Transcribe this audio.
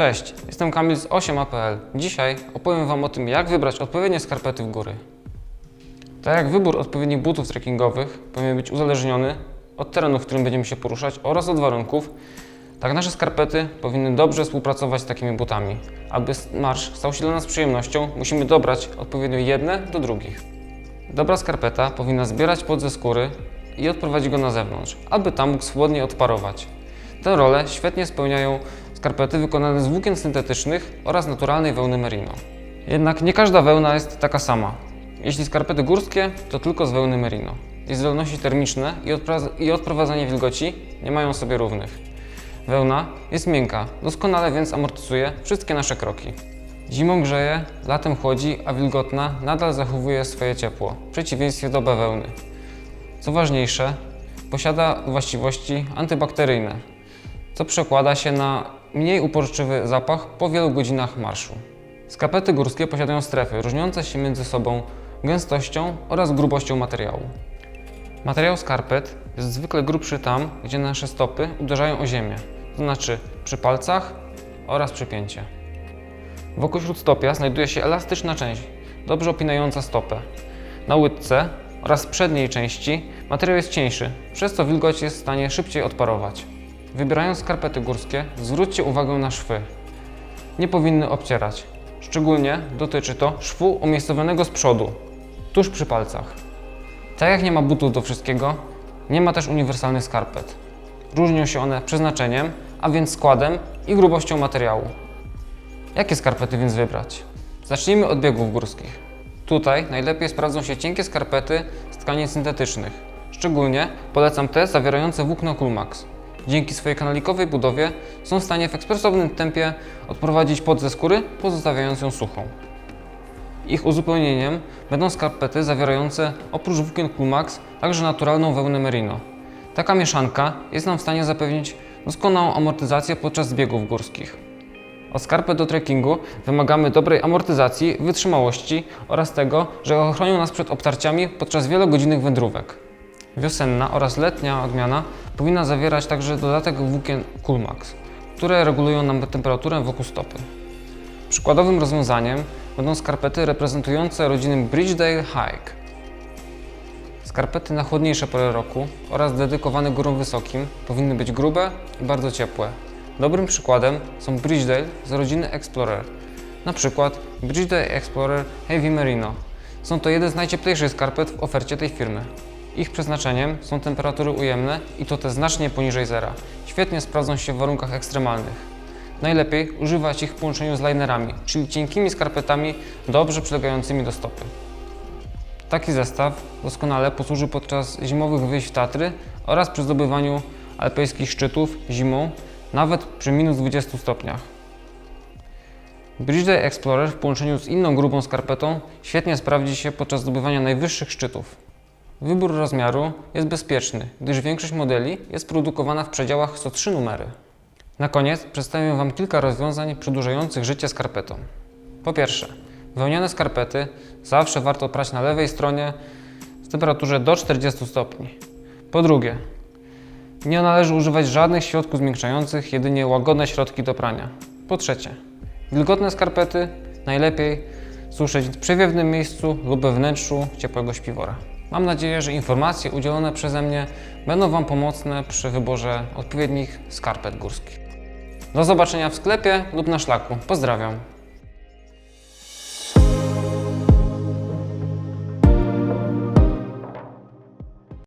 Cześć, jestem Kamil z 8APL. Dzisiaj opowiem Wam o tym, jak wybrać odpowiednie skarpety w góry. Tak jak wybór odpowiednich butów trekkingowych powinien być uzależniony od terenu, w którym będziemy się poruszać oraz od warunków, tak nasze skarpety powinny dobrze współpracować z takimi butami. Aby marsz stał się dla nas przyjemnością, musimy dobrać odpowiednio jedne do drugich. Dobra skarpeta powinna zbierać pot ze skóry i odprowadzić go na zewnątrz, aby tam mógł swobodnie odparować. Tę rolę świetnie spełniają skarpety wykonane z włókien syntetycznych oraz naturalnej wełny merino. Jednak nie każda wełna jest taka sama. Jeśli skarpety górskie, to tylko z wełny merino. Ich zdolności termiczne i, i odprowadzanie wilgoci nie mają sobie równych. Wełna jest miękka, doskonale więc amortyzuje wszystkie nasze kroki. Zimą grzeje, latem chłodzi, a wilgotna nadal zachowuje swoje ciepło, w przeciwieństwie do bawełny. Co ważniejsze, posiada właściwości antybakteryjne, co przekłada się na mniej uporczywy zapach po wielu godzinach marszu. Skarpety górskie posiadają strefy różniące się między sobą gęstością oraz grubością materiału. Materiał skarpet jest zwykle grubszy tam, gdzie nasze stopy uderzają o ziemię, to znaczy przy palcach oraz przy pięcie. Wokół śródstopia znajduje się elastyczna część, dobrze opinająca stopę. Na łydce oraz przedniej części materiał jest cieńszy, przez co wilgoć jest w stanie szybciej odparować. Wybierając skarpety górskie, zwróćcie uwagę na szwy. Nie powinny obcierać. Szczególnie dotyczy to szwu umiejscowionego z przodu, tuż przy palcach. Tak jak nie ma butów do wszystkiego, nie ma też uniwersalnych skarpet. Różnią się one przeznaczeniem, a więc składem i grubością materiału. Jakie skarpety więc wybrać? Zacznijmy od biegów górskich. Tutaj najlepiej sprawdzą się cienkie skarpety z tkanin syntetycznych. Szczególnie polecam te zawierające włókno Coolmax. Dzięki swojej kanalikowej budowie są w stanie w ekspresownym tempie odprowadzić pot ze skóry, pozostawiając ją suchą. Ich uzupełnieniem będą skarpety zawierające oprócz włókien Coolmax także naturalną wełnę merino. Taka mieszanka jest nam w stanie zapewnić doskonałą amortyzację podczas biegów górskich. Od skarpet do trekkingu wymagamy dobrej amortyzacji, wytrzymałości oraz tego, że ochronią nas przed obtarciami podczas wielogodzinnych wędrówek. Wiosenna oraz letnia odmiana powinna zawierać także dodatek włókien Coolmax, które regulują nam temperaturę wokół stopy. Przykładowym rozwiązaniem będą skarpety reprezentujące rodzinę Bridgedale Hike. Skarpety na chłodniejsze pory roku oraz dedykowane górom wysokim powinny być grube i bardzo ciepłe. Dobrym przykładem są Bridgedale z rodziny Explorer, na przykład Bridgedale Explorer Heavy Merino. Są to jeden z najcieplejszych skarpet w ofercie tej firmy. Ich przeznaczeniem są temperatury ujemne i to te znacznie poniżej zera. Świetnie sprawdzą się w warunkach ekstremalnych. Najlepiej używać ich w połączeniu z linerami, czyli cienkimi skarpetami dobrze przylegającymi do stopy. Taki zestaw doskonale posłuży podczas zimowych wyjść w Tatry oraz przy zdobywaniu alpejskich szczytów zimą, nawet przy minus 20 stopniach. Bridgestone Explorer w połączeniu z inną grubą skarpetą świetnie sprawdzi się podczas zdobywania najwyższych szczytów. Wybór rozmiaru jest bezpieczny, gdyż większość modeli jest produkowana w przedziałach co 3 numery. Na koniec przedstawię Wam kilka rozwiązań przedłużających życie skarpetom. Po pierwsze, wełniane skarpety zawsze warto prać na lewej stronie w temperaturze do 40 stopni. Po drugie, nie należy używać żadnych środków zmiękczających, jedynie łagodne środki do prania. Po trzecie, wilgotne skarpety najlepiej suszyć w przewiewnym miejscu lub we wnętrzu ciepłego śpiwora. Mam nadzieję, że informacje udzielone przeze mnie będą Wam pomocne przy wyborze odpowiednich skarpet górskich. Do zobaczenia w sklepie lub na szlaku. Pozdrawiam.